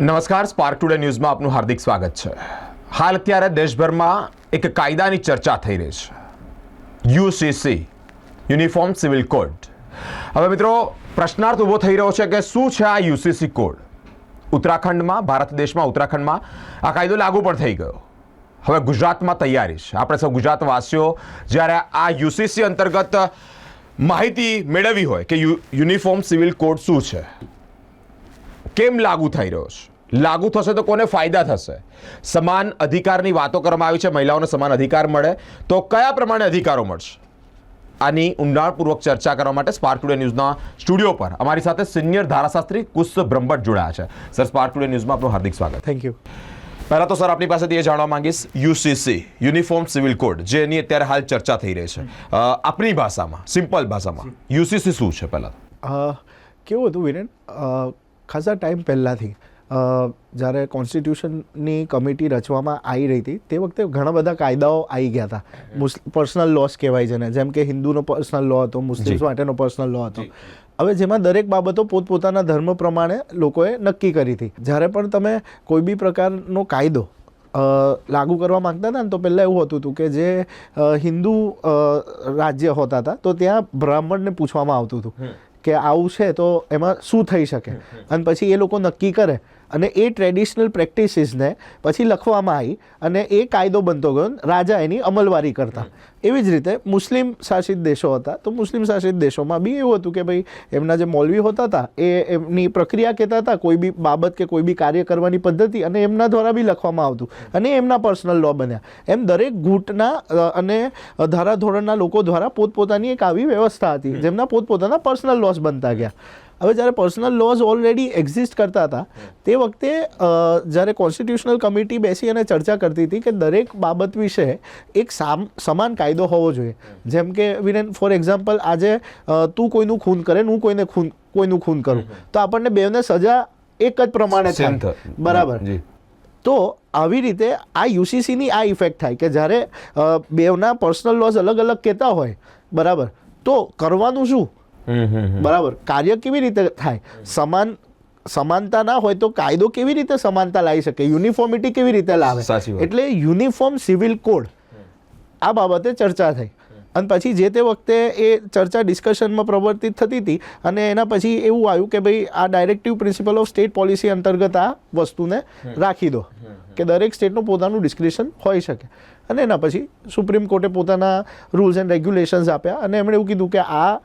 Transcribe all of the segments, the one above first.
નમસ્કાર spark today ન્યૂઝમાં આપનું હાર્દિક સ્વાગત છે. હાલ અત્યારે દેશભરમાં એક કાયદાની ચર્ચા થઈ રહી છે. યુસીસી યુનિફોર્મ સિવિલ કોડ હવે મિત્રો, પ્રશ્નાર્થ ઊભો થઈ રહ્યો છે કે શું છે આ યુસીસી કોડ? ઉત્તરાખંડમાં, ભારત દેશમાં ઉત્તરાખંડમાં આ કાયદો લાગુ પણ થઈ ગયો. હવે ગુજરાતમાં તૈયારી છે. આપણે સૌ ગુજરાતવાસીઓ, જ્યારે આ યુસીસી અંતર્ગત માહિતી મેળવવી હોય કે યુનિફોર્મ સિવિલ કોડ શું છે કેમ લાગુ થઈ રહ્યો છે? લાગુ થશે તો કોને ફાયદા થશે? સમાન અધિકારની વાતો કરવામાં આવી છે મહિલાઓને સમાન અધિકાર મળે તો કયા પ્રમાણે અધિકારો મળશે? આની ઊંડાણપૂર્વક ચર્ચા કરવા માટે સ્પાર્ક ટુડે ન્યૂઝના સ્ટુડિયો પર અમારી સાથે સિનિયર ધારાશાસ્ત્રી કુશ બ્રહ્મભટ્ટ જોડાયા છે. સર સ્પાર્ક ટુડે ન્યૂઝમાં આપનું હાર્દિક સ્વાગત. થેન્ક યુ પહેલાં તો સર આપની પાસેથી એ જાણવા માંગીશ યુસીસી યુનિફોર્મ સિવિલ કોડ જેની અત્યારે હાલ ચર્ચા થઈ રહી છે. આપની આપણી ભાષામાં સિમ્પલ ભાષામાં યુસીસી શું છે પહેલાં? કેવું હતું વિરેન? ખાસા ટાઈમ પહેલાંથી જ્યારે કોન્સ્ટિટ્યુશનની કમિટી રચવામાં આવી રહી હતી તે વખતે ઘણા બધા કાયદાઓ આવી ગયા હતા. પર્સનલ લોસ કહેવાય છે ને જેમ કે હિન્દુનો પર્સનલ લો હતો મુસ્લિમ્સ માટેનો પર્સનલ લો હતો. હવે જેમાં દરેક બાબતો પોતપોતાના ધર્મ પ્રમાણે લોકોએ નક્કી કરી હતી. જ્યારે પણ તમે કોઈ બી પ્રકારનો કાયદો લાગુ કરવા માંગતા હતા ને તો પહેલાં એવું હતું હતું કે જે હિન્દુ રાજ્ય હોતા હતા તો ત્યાં બ્રાહ્મણને પૂછવામાં આવતું હતું. કે આવું છે તો એમાં શું થઈ શકે? અને પછી એ લોકો નક્કી કરે અને એ ટ્રેડિશનલ પ્રેક્ટિસીસને પછી લખવામાં આવી અને એ કાયદો બનતો ગયો રાજા એની અમલવારી કરતા. એવી જ રીતે મુસ્લિમ શાસિત દેશો હતા તો મુસ્લિમ શાસિત દેશોમાં બી એવું હતું કે ભાઈ એમના જે મૌલવી હોતા હતા એ એમની પ્રક્રિયા કહેતા હતા કોઈ બી બાબત કે કોઈ બી કાર્ય કરવાની પદ્ધતિ અને એમના દ્વારા બી લખવામાં આવતું અને એમના પર્સનલ લો બન્યા. એમ દરેક ગુટના અને ધારાધોરણના લોકો દ્વારા પોતપોતાની એક આવી વ્યવસ્થા હતી જેમના પોતપોતાના પર્સનલ લોસ બનતા ગયા. હવે જ્યારે પર્સનલ લોઝ ઓલરેડી એક્ઝિસ્ટ કરતા હતા તે વખતે જ્યારે કોન્સ્ટિટ્યુશનલ કમિટી બેસી અને ચર્ચા કરતી હતી કે દરેક બાબત વિશે એક સામ સમાન કાયદો હોવો જોઈએ. જેમ કે વિરેન ફોર એક્ઝામ્પલ આજે તું કોઈનું ખૂન કરે હું કોઈને ખૂન કોઈનું ખૂન કરું. તો આપણને બેવને સજા એક જ પ્રમાણે થાય. બરાબર. તો આવી રીતે આ યુસીસીની આ ઇફેક્ટ થાય કે જ્યારે બેવના પર્સનલ લોસ અલગ અલગ કહેતા હોય બરાબર. તો કરવાનું શું. બરાબર. કાર્ય કેવી રીતે થાય? સમાન સમાનતા ના હોય તો કાયદો કેવી રીતે સમાનતા લાવી શકે? યુનિફોર્મિટી કેવી રીતે લાવે? એટલે યુનિફોર્મ સિવિલ કોડ. આ બાબતે ચર્ચા થઈ. અને પછી જે તે વખતે એ ચર્ચા ડિસ્કશનમાં પ્રવર્તિત થતી હતી અને એના પછી એવું આવ્યું કે ભાઈ આ directive principle of state policy અંતર્ગત આ વસ્તુને રાખી દો. કે દરેક સ્ટેટનું પોતાનું ડિસ્ક્રિપ્શન હોઈ શકે. અને એના પછી સુપ્રીમ કોર્ટે પોતાના રૂલ્સ એન્ડ રેગ્યુલેશન્સ આપ્યા અને એમણે એવું કીધું કે આ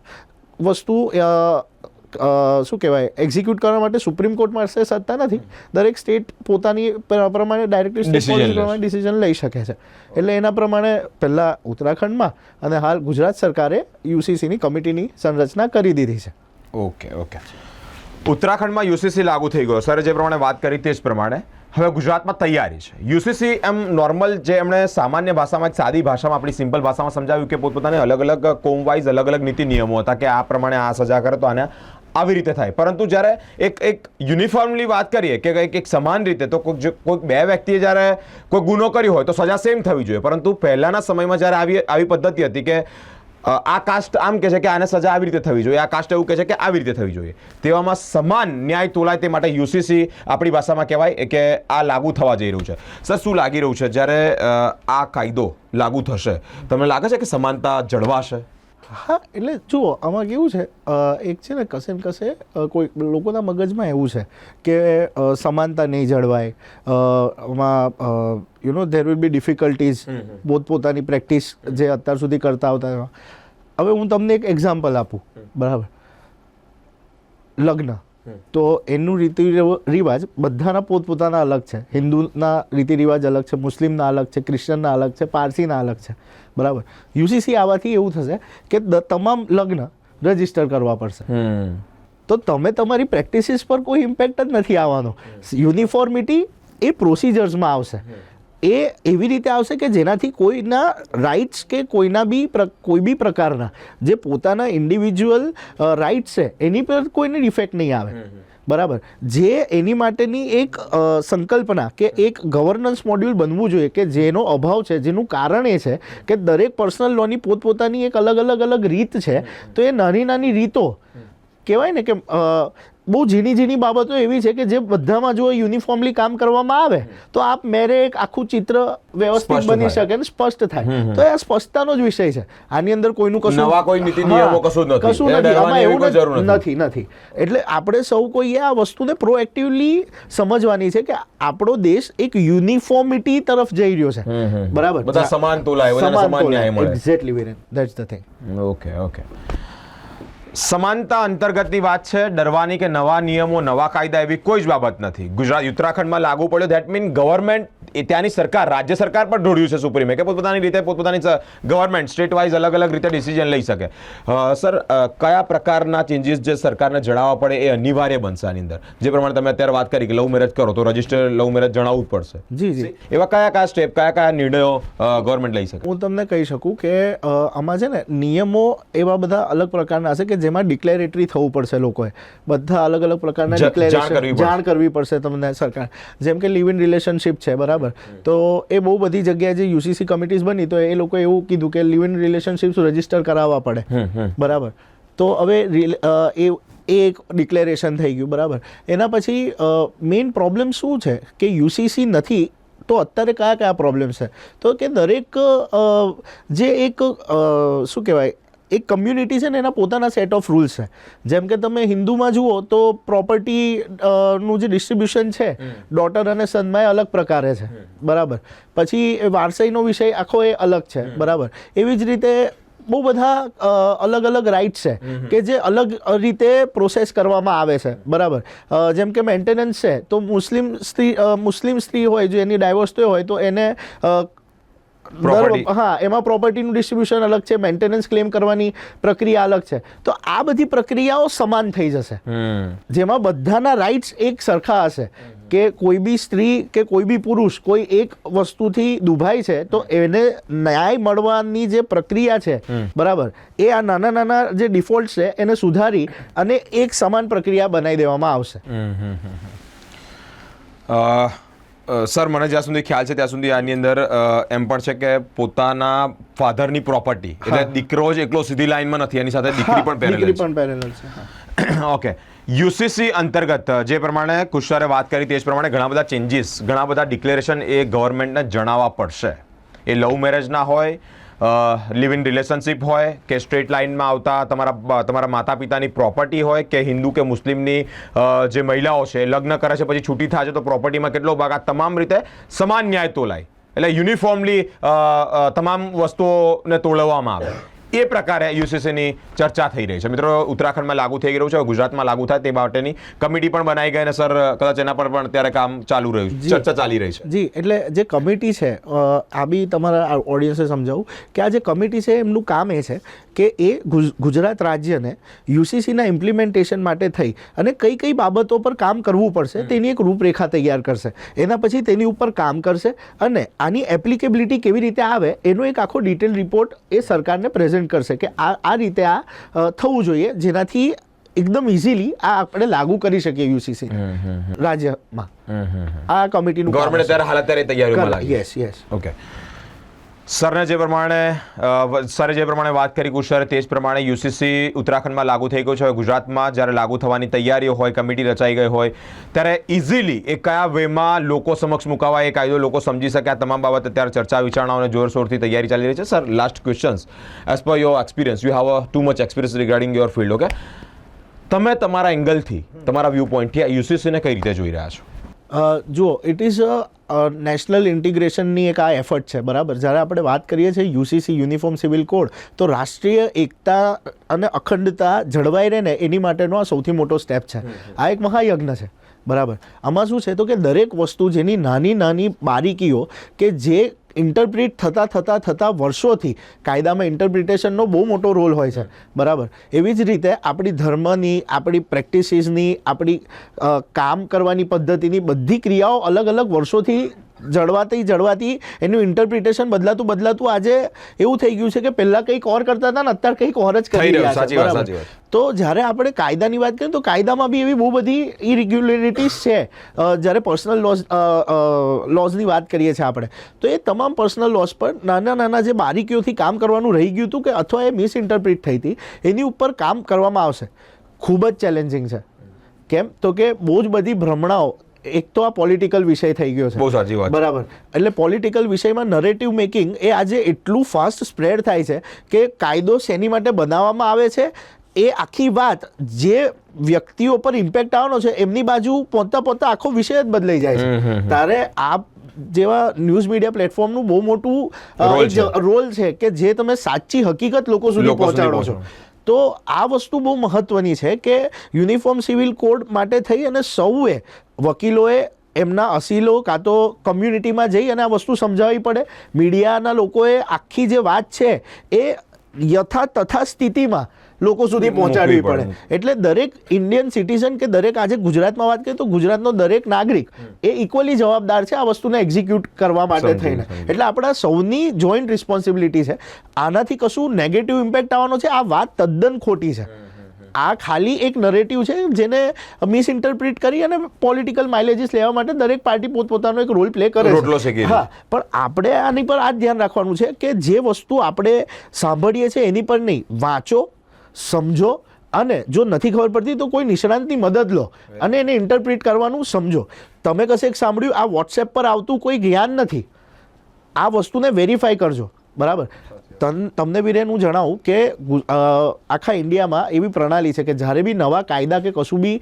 વસ્તુ શું કહેવાય એક્ઝિક્યુટ કરવા માટે સુપ્રીમ કોર્ટ પાસે સત્તા નથી. દરેક સ્ટેટ પોતાની પ્રમાણે ડાયરેક્ટિવ. પ્રમાણે ડિસિઝન લઈ શકે છે. એટલે એના પ્રમાણે પહેલાં ઉત્તરાખંડમાં અને હાલ ગુજરાત સરકારે યુસીસીની કમિટીની સંરચના કરી દીધી છે. Okay okay. ઉત્તરાખંડમાં યુસીસી લાગુ થઈ ગયો. સર જે પ્રમાણે વાત કરી તે જ પ્રમાણે. હવે ગુજરાતમાં તૈયારી છે. યુસીસી એમ નોર્મલ જે એમણે સામાન્ય ભાષામાં સાદી ભાષામાં આપણી સિમ્પલ ભાષામાં સમજાવ્યું કે પોતપોતાને અલગ અલગ કોમ વાઇઝ અલગ અલગ નીતિ નિયમો હતા કે આ પ્રમાણે આ સજા કરે તો આને આવી રીતે થાય. પરંતુ જ્યારે એક એક યુનિફોર્મલી વાત કરીએ કે કંઈક, એક સમાન રીતે તો કોઈક કોઈક બે વ્યક્તિએ જ્યારે કોઈ ગુનો કર્યો હોય તો સજા સેમ થવી જોઈએ. પરંતુ પહેલાંના સમયમાં જ્યારે આવી આવી પદ્ધતિ હતી કે આ કાસ્ટ આમ કહે છે કે આને સજા આવી રીતે થવી જોઈએ. આ કાસ્ટ એવું કહે છે કે આવી રીતે થવી જોઈએ. તેવામાં સમાન ન્યાય તોલાય તે માટે યુસીસી આપણી ભાષામાં કહેવાય કે આ લાગુ થવા જઈ રહ્યું છે. સર, શું લાગી રહ્યું છે? જ્યારે આ કાયદો લાગુ થશે, તમને લાગે છે કે સમાનતા જળવાશે? હા એટલે જુઓ આમાં કેવું છે એક છે ને કશે ને અ, કોઈ લોકોના મગજમાં એવું છે કે સમાનતા નહીં જળવાય આમાં you know there will be difficulties પોતપોતાની પ્રેક્ટિસ જે અત્યાર સુધી કરતા આવતા એમાં હવે હું તમને એક એક્ઝામ્પલ આપું બરાબર? લગ્ન. તો એનું રીતિ રિવાજ બધાના પોતપોતાના અલગ છે. હિન્દુના રીતિ રિવાજ અલગ છે મુસ્લિમના અલગ છે ક્રિશ્ચનના અલગ છે પારસીના અલગ છે. બરાબર? યુસીસી આવવાથી એવું થશે કે તમામ લગ્ન રજિસ્ટર કરવા પડશે. તો તમે તમારી પ્રેક્ટિસીસ પર કોઈ ઇમ્પેક્ટ જ નથી આવવાનો. યુનિફોર્મિટી એ પ્રોસિજર્સમાં આવશે. એ એવી રીતે આવશે કે જેનાથી કોઈના રાઇટ્સ કે કોઈના બી કોઈ બી પ્રકારના જે પોતાના ઇન્ડિવિજ્યુઅલ રાઇટ્સ છે એની પર કોઈને ઇફેક્ટ નહીં આવે. બરાબર? જે એની માટેની એક સંકલ્પના કે એક ગવર્નન્સ મોડ્યુલ બનવું જોઈએ કે જેનો અભાવ છે જેનું કારણ એ છે કે દરેક પર્સનલ લોની પોતપોતાની એક અલગ અલગ અલગ રીત છે તો એ નાની નાની રીતો કહેવાય ને કે બહુ ઝીણી ઝીણી બાબતો એવી છે કે જે બધામાં જો યુનિફોર્મલી કામ કરવામાં આવે તો આપ મેરે એક આખું ચિત્ર વ્યવસ્થિત બની શકે ને સ્પષ્ટ થાય. તો એ આ સ્પષ્ટતાનો જ વિષય છે. આની અંદર કોઈનું કશું નવા કોઈ નીતિ નિયમો કશું નથી. કશું નથી. આમાં એવું નથી. નથી. એટલે આપણે સૌ કોઈએ આ વસ્તુને પ્રોએક્ટિવલી સમજવાની છે કે આપણો દેશ એક યુનિફોર્મિટી તરફ જઈ રહ્યો છે. બરાબર? બધા સમાન બધાને સમાન ન્યાય મળે. Exactly Viren that's the thing okay okay સમાનતા અંતર્ગતની વાત છે. ડરવાની કે નવા નિયમો નવા કાયદા એવી કોઈ જ બાબત નથી. ગુજરાત ઉત્તરાખંડમાં લાગુ પડ્યો. ધેટ મીન ગવર્મેન્ટ ત્યાંની સરકાર રાજ્ય સરકાર પણ ઢોળ્યું છે સુપ્રીમે કે પોતપોતાની રીતે પોતપોતાની ગવર્મેન્ટ સ્ટેટ વાઇઝ અલગ અલગ રીતે ડિસિઝન લઈ શકે. સર કયા પ્રકારના ચેન્જીસ જે સરકારને જણાવવા પડે એ અનિવાર્ય બનશે આની અંદર? જે પ્રમાણે તમે અત્યારે વાત કરી કે લવ મેરેજ કરો તો રજિસ્ટર લવ મેરેજ જણાવવું જ પડશે. જી જી. એવા કયા કયા સ્ટેપ કયા કયા નિર્ણયો ગવર્મેન્ટ લઈ શકે? હું તમને કહી શકું કે આમાં છે ને નિયમો એવા બધા અલગ પ્રકારના હશે કે જેમાં ડિક્લેરેટરી થવું પડશે લોકોએ. બધા અલગ અલગ પ્રકારના ડિક્લેરેશન જાણ કરવી પડશે. તમને સરકાર. જેમ કે લિવ ઇન રિલેશનશિપ છે બરાબર? તો એ બહુ બધી જગ્યાએ જે યુસીસી કમિટીઝ બની તો એ લોકોએ એવું કીધું કે લિવ ઇન રિલેશનશિપ્સ રજિસ્ટર કરાવવા પડે. બરાબર? તો હવે એ એ એક ડિક્લેરેશન થઈ ગયું બરાબર? એના પછી મેઇન પ્રોબ્લેમ શું છે? કે યુસીસી નથી તો અત્યારે કયા કયા પ્રોબ્લેમ છે? તો કે દરેક જે એક શું કહેવાય? એક કમ્યુનિટી છે ને એના પોતાના સેટ ઓફ રૂલ્સ છે. જેમ કે તમે હિન્દુમાં જુઓ તો પ્રોપર્ટી નું જે ડિસ્ટ્રીબ્યુશન છે ડોટર અને સનમાં અલગ પ્રકારે છે. બરાબર. પછી વારસાઈનો વિષય આખો એ અલગ છે. બરાબર. એવી જ રીતે બહુ બધા અલગ અલગ રાઇટ્સ છે કે જે અલગ રીતે પ્રોસેસ કરવામાં આવે છે. બરાબર. જેમ કે મેન્ટેનન્સ છે તો મુસ્લિમ સ્ત્રી મુસ્લિમ સ્ત્રી હોય જો એની ડાયવોર્સ થયો હોય તો એને હા એમાં પ્રોપર્ટીનું ડિસ્ટ્રીબ્યુશન અલગ છે મેન્ટેનન્સ ક્લેમ કરવાની પ્રક્રિયા અલગ છે. તો આ બધી પ્રક્રિયાઓ સમાન થઈ જશે. જેમાં બધાના રાઇટ્સ એક સરખા હશે. કે કોઈ બી સ્ત્રી કે કોઈ બી પુરુષ કોઈ એક વસ્તુથી દુભાય છે તો એને ન્યાય મળવાની જે પ્રક્રિયા છે બરાબર એ આ નાના નાના જે ડિફોલ્ટ છે એને સુધારી અને એક સમાન પ્રક્રિયા બનાવી દેવામાં આવશે. સર મને જ્યાં સુધી ખ્યાલ છે ત્યાં સુધી આની અંદર એમ પણ છે કે પોતાના ફાધરની પ્રોપર્ટી એટલે દીકરો જ એકલો સીધી લાઈનમાં નથી એની સાથે દીકરી પણ પેરેલલ પણ પેરેલલ છે છે ઓકે યુસીસી અંતર્ગત જે પ્રમાણે કુશારે વાત કરી તે જ પ્રમાણે ઘણા બધા ચેન્જીસ ઘણા બધા ડિક્લેરેશન એ ગવર્મેન્ટને જણાવવા પડશે. એ લવ મેરેજના હોય લિવ ઇન રિલેશનશિપ હોય કે સ્ટ્રેટ લાઇનમાં આવતા તમારા તમારા માતા પિતાની પ્રોપર્ટી હોય કે હિન્દુ કે મુસ્લિમની જે મહિલાઓ છે, લગ્ન કરે છે, પછી છૂટી થાય છે, તો પ્રોપર્ટીમાં કેટલો ભાગ આ તમામ રીતે સમાન ન્યાય તોલાય. એટલે યુનિફોર્મલી તમામ વસ્તુઓને તોડવામાં આવે. એ પ્રકારે યુસીસીની ચર્ચા થઈ રહી છે. મિત્રો ઉત્તરાખંડમાં લાગુ થઈ રહ્યું છે ગુજરાતમાં લાગુ થાય તે માટેની કમિટી પણ બનાવી ગઈ અને સર કદાચ એના પર પણ અત્યારે કામ ચાલુ રહ્યું છે ચર્ચા ચાલી રહી છે. જી એટલે જે કમિટી છે આ બી તમારા ઓડિયન્સે સમજાવું કે આ જે કમિટી છે એમનું કામ એ છે કે એ ગુજ- ગુજરાત રાજ્યને યુસીસીના ઇમ્પ્લિમેન્ટેશન માટે થઈ અને કઈ કઈ બાબતો પર કામ કરવું પડશે તેની એક રૂપરેખા તૈયાર કરશે. એના પછી તેની ઉપર કામ કરશે અને આની એપ્લિકેબિલિટી કેવી રીતે આવે એનો એક આખો ડિટેલ રિપોર્ટ એ સરકારને પ્રેઝન્ટ કરશે કે આ આ રીતે આ થવું જોઈએ જેનાથી એકદમ ઇઝીલી આ આપણે લાગુ કરી શકીએ યુસીસી રાજ્યમાં. આ કમિટીનું કામ ગવર્મેન્ટ અત્યારે હાલ અત્યારે. લાગી Yes, yes. ઓકે સરને જે પ્રમાણે સરે જે પ્રમાણે વાત કરી કુશર તે જ પ્રમાણે યુસીસી ઉત્તરાખંડમાં લાગુ થઈ ગયું છે. હવે ગુજરાતમાં જ્યારે લાગુ થવાની તૈયારીઓ હોય, કમિટી રચાઈ ગઈ હોય, ત્યારે ઇઝીલી એ કયા વેમાં લોકો સમક્ષ મુકાવાય એ કાયદો લોકો સમજી શકે, આ તમામ બાબત અત્યારે ચર્ચા વિચારણાઓ અને જોરશોરથી તૈયારી ચાલી રહી છે. Sir last questions as per your experience you have too much experience regarding your field okay તમે તમારા એંગલથી તમારા વ્યૂ પોઈન્ટથી યુસીસીને કઈ રીતે જોઈ રહ્યા છો? જુઓ ઇટ ઇઝ નેશનલ ઇન્ટિગ્રેશનની એક આ એફર્ટ છે બરાબર? જ્યારે આપણે વાત કરીએ છીએ યુસીસી યુનિફોર્મ સિવિલ કોડ તો રાષ્ટ્રીય એકતા અને અખંડતા જળવાઈ રહે ને એની માટેનો આ સૌથી મોટો સ્ટેપ છે. આ એક મહાયજ્ઞ છે બરાબર? આમાં શું છે તો કે દરેક વસ્તુ જેની નાની નાની બારીકીઓ કે જે ઇન્ટરપ્રિટ થતાં થતાં થતાં વર્ષોથી કાયદામાં ઇન્ટરપ્રિટેશનનો બહુ મોટો રોલ હોય છે. બરાબર? એવી જ રીતે આપણી ધર્મની, આપણી પ્રેક્ટિસીસની, આપણી કામ કરવાની પદ્ધતિની બધી ક્રિયાઓ અલગ અલગ વર્ષોથી જળવાતી જળવાતી એનું ઇન્ટરપ્રિટેશન બદલાતું બદલાતું આજે એવું થઈ ગયું છે કે પહેલાં કંઈક ઓર કરતા હતા ને અત્યારે કંઈક ઓર જ કરી રહ્યા છે. બરાબર. તો જ્યારે આપણે કાયદાની વાત કરીએ તો કાયદામાં બી એવી બહુ બધી ઇરેગ્યુલેરિટીઝ છે. જ્યારે પર્સનલ લોસ લોઝની વાત કરીએ છીએ આપણે તો એ તમામ પર્સનલ લોસ પર નાના નાના જે બારીકીઓથી કામ કરવાનું રહી ગયું હતું કે અથવા એ મિસઇન્ટરપ્રિટ થઈ હતી એની ઉપર કામ કરવામાં આવશે. ખૂબ જ ચેલેન્જિંગ છે. કેમ? તો કે બહુ જ બધી ભ્રમણાઓ એક તો આ પોલિટિકલ વિષય થઈ ગયો છે. બહુ સાચી વાત. બરાબર. એટલે પોલિટિકલ વિષયમાં નરેટિવ મેકિંગ એ આજે એટલું ફાસ્ટ સ્પ્રેડ થાય છે કે કાયદો શેની માટે બનાવવામાં આવે છે એ આખી વાત જે વ્યક્તિઓ પર ઇમ્પેક્ટ આવવાનો છે એમની બાજુ પહોંચતા પહોંચતા આખો વિષય જ બદલાઈ જાય છે. તારે આ જેવા ન્યૂઝ મીડિયા પ્લેટફોર્મનું બહુ મોટું રોલ છે. કે જે તમે સાચી હકીકત લોકો સુધી પહોંચાડો છો. તો આ વસ્તુ બહુ મહત્વની છે કે યુનિફોર્મ સિવિલ કોડ માટે થઈ અને સૌએ, વકીલોએ એમના અસીલો કાં તો કમ્યુનિટીમાં જઈ અને આ વસ્તુ સમજાવવી પડે. મીડિયાના લોકોએ આખી જે વાત છે એ યથા તથા સ્થિતિમાં લોકો સુધી પહોંચાડવી પડે. એટલે દરેક ઇન્ડિયન સિટીઝન કે દરેક આજે ગુજરાતમાં વાત કરીએ તો ગુજરાતનો દરેક નાગરિક એ ઇક્વલી જવાબદાર છે આ વસ્તુને એક્ઝિક્યુટ કરવા માટે થઈને. એટલે આપણા સૌની જોઈન્ટ રિસ્પોન્સિબિલિટી છે. આનાથી કશું નેગેટિવ ઇમ્પેક્ટ આવવાનો છે. આ વાત તદ્દન ખોટી છે. આ ખાલી એક નરેટિવ છે જેને મિસઇન્ટરપ્રિટ કરી અને પોલિટિકલ માઇલેજીસ લેવા માટે દરેક પાર્ટી પોતપોતાનો એક રોલ પ્લે કરે છે. હા પણ આપણે આની પર આ ધ્યાન રાખવાનું છે કે જે વસ્તુ આપણે સાંભળીએ છીએ એની પર નહીં વાંચો સમજો અને જો નથી ખબર પડતી તો કોઈ નિષ્ણાંતની મદદ લો અને એને ઇન્ટરપ્રિટ કરવાનું સમજો. તમે કશે એક સાંભળ્યું આ વોટ્સએપ પર આવતું કોઈ જ્ઞાન નથી. આ વસ્તુને વેરીફાઈ કરજો. બરાબર? તન તમને બીરેન હું જણાવું કે આખા ઇન્ડિયામાં એવી પ્રણાલી છે કે જ્યારે બી નવા કાયદા કે કશું બી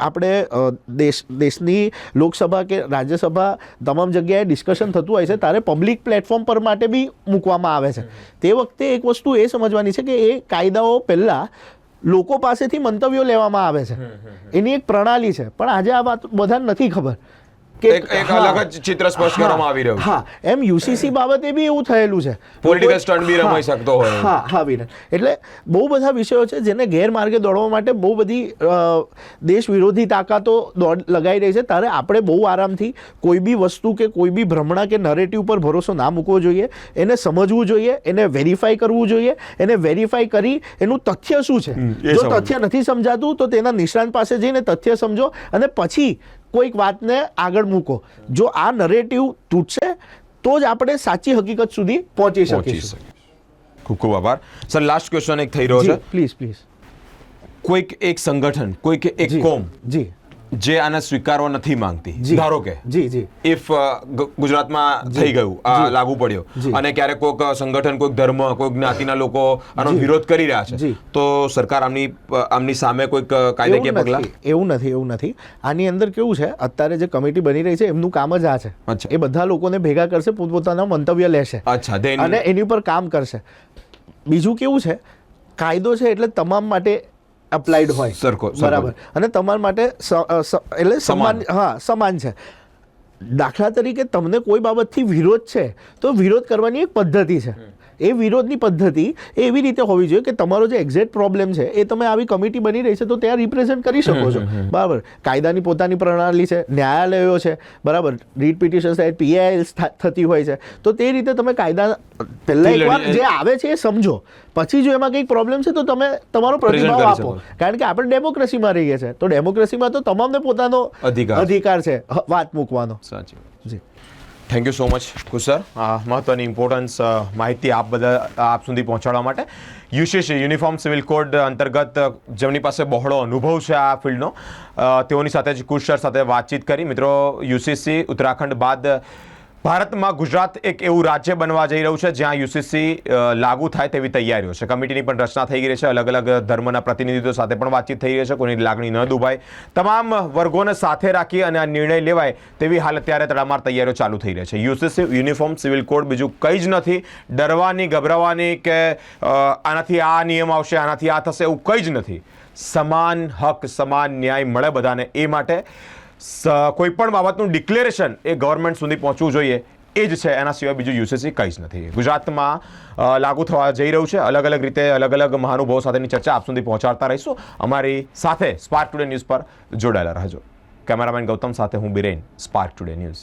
આપણે દેશ દેશની લોકસભા કે રાજ્યસભા તમામ જગ્યાએ ડિસ્કશન થતું હોય છે ત્યારે પબ્લિક પ્લેટફોર્મ પર માટે બી મૂકવામાં આવે છે. તે વખતે એક વસ્તુ એ સમજવાની છે કે એ કાયદાઓ પહેલાં લોકો પાસેથી મંતવ્યો લેવામાં આવે છે. એની એક પ્રણાલી છે. પણ આજે આ વાત બધાને નથી ખબર. એક એક અલગ જ ચિત્ર સ્પષ્ટ કરવામાં આવી રહ્યું હા એમ યુસીસી બાબતે બી એવું થયેલું છે. પોલિટિકલ લોકોએ- બી રમાઈ શકતો હોય. હા હા વિનર એટલે બહુ બધા વિષયો છે જેને ગેરમાર્ગે દોડવા માટે બહુ બધી દેશ વિરોધી તાકાતો દોડ લગાઈ રહી છે. ત્યારે આપણે બહુ આરામથી કોઈ બી વસ્તુ કે કોઈ બી ભ્રમણા કે નરેટિવ પર ભરોસો ના મૂકવો જોઈએ. એને સમજવું જોઈએ એને વેરીફાઈ કરવું જોઈએ. એને વેરીફાઈ કરી એનું તથ્ય શું છે? જો તથ્ય નથી સમજાતું તો તેના નિષ્ણાંત પાસે જઈને તથ્ય સમજો અને પછી કોઈક વાતને આગળ મૂકો. જો આ નરેટિવ તૂટશે તો જ આપણે સાચી હકીકત સુધી પહોંચી શકીશું. ખૂબ ખૂબ આભાર. સર લાસ્ટ ક્વેશ્ચન એક થઈ રહ્યો છે. પ્લીઝ પ્લીઝ કોઈક એક સંગઠન કોઈક એક કોમ જી. જે આને સ્વીકારવા નથી માંગતી. ધારો કે. જી જી. ઇફ ગુજરાતમાં થઈ ગયું આ લાગુ પડ્યો. અને ક્યારેક કોઈક સંગઠન કોઈક ધર્મ કોઈક જ્ઞાતિના લોકો આનો વિરોધ કરી રહ્યા છે. તો સરકાર આમની આમની સામે કોઈક કાયદેકીય પગલા? એવું નથી એવું નથી. આની અંદર કેવું છે અત્યારે જે કમિટી બની રહી છે એમનું કામ જ આ છે. એ બધા લોકોને ભેગા કરશે પોતપોતાના મંતવ્ય લેશે. અચ્છા અને એની ઉપર કામ કરશે. બીજું કેવું છે કાયદો છે એટલે તમામ માટે અપ્લાઇડ હોય. સરખો-. બરાબર. અને તમારા માટે એટલે સમાન. હા સમાન છે. દાખલા તરીકે તમને કોઈ બાબતથી વિરોધ છે તો વિરોધ કરવાની એક પદ્ધતિ છે. એ વિરોધની પદ્ધતિ એવી રીતે હોવી જોઈએ કે તમારો જે એક્ઝેક્ટ પ્રોબ્લેમ છે એ તમે આવી કમિટી બની રહી છે તો ત્યાં રિપ્રેઝેન્ટ કરી શકો છો. બરાબર. કાયદાની પોતાની પ્રણાલી છે ન્યાયાલયો છે બરાબર. રીટ પિટિશન સાઇડ પીઆઈએલ થતી હોય છે. તો તે રીતે તમે કાયદા પહેલાં એકવાર જે આવે છે એ સમજો. પછી જો એમાં કંઈક પ્રોબ્લેમ છે તો તમે તમારો પ્રતિભાવ આપો. કારણ કે આપણે ડેમોક્રેસીમાં રહીએ છીએ. તો ડેમોક્રેસીમાં તો તમામને પોતાનો અધિકાર. અધિકાર છે. વાત મૂકવાનો. સાચી જી. થેન્ક યુ સો મચ કુસર મહત્ત્વની ઇમ્પોર્ટન્સ માહિતી આપ બધા, આપ સુધી પહોંચાડવા માટે. યુસીસી યુનિફોર્મ સિવિલ કોડ અંતર્ગત જેમની પાસે બહોળો અનુભવ છે આ ફિલ્ડનો તેઓની સાથે જ કુશર સાથે વાતચીત કરી. મિત્રો યુસીસી ઉત્તરાખંડ બાદ ભારતમાં ગુજરાત એક એવું રાજ્ય બનવા જઈ રહ્યું છે જ્યાં યુસીસી લાગુ થાય તેવી તૈયારીઓ છે. કમિટીની પણ રચના થઈ ગઈ છે. અલગ અલગ ધર્મના પ્રતિનિધિઓ સાથે પણ વાતચીત થઈ રહી છે. કોઈની લાગણી ન દુભાય. તમામ વર્ગોને સાથે રાખી અને આ નિર્ણય લેવાય તેવી હાલ અત્યારે તડામાર તૈયારીઓ ચાલુ થઈ રહી છે. યુસીસી યુનિફોર્મ, સિવિલ કોડ બીજું કંઈ જ નથી. ડરવાની, ગભરાવાની કે આનાથી આ નિયમ આવશે, આનાથી આ થશે એવું કંઈ જ નથી. સમાન હક, સમાન ન્યાય મળે બધાને એ માટે. સ- કોઈ પણ બાબતનું ડિક્લેરેશન એ ગવર્મેન્ટ સુધી પહોંચવું જોઈએ. એ જ છે, એના સિવાય બીજું યુસીસી કંઈ જ નથી. ગુજરાતમાં લાગુ થવા જઈ રહ્યું છે. અલગ અલગ રીતે, અલગ અલગ મહાનુભાવો સાથેની ચર્ચા આપ સુધી પહોંચાડતા રહીશું. અમારી સાથે સ્પાર્ક ટુડે ન્યૂઝ પર જોડાયેલા રહેજો. કેમેરામેન ગૌતમ સાથે હું બિરેન સ્પાર્ક ટુડે ન્યૂઝ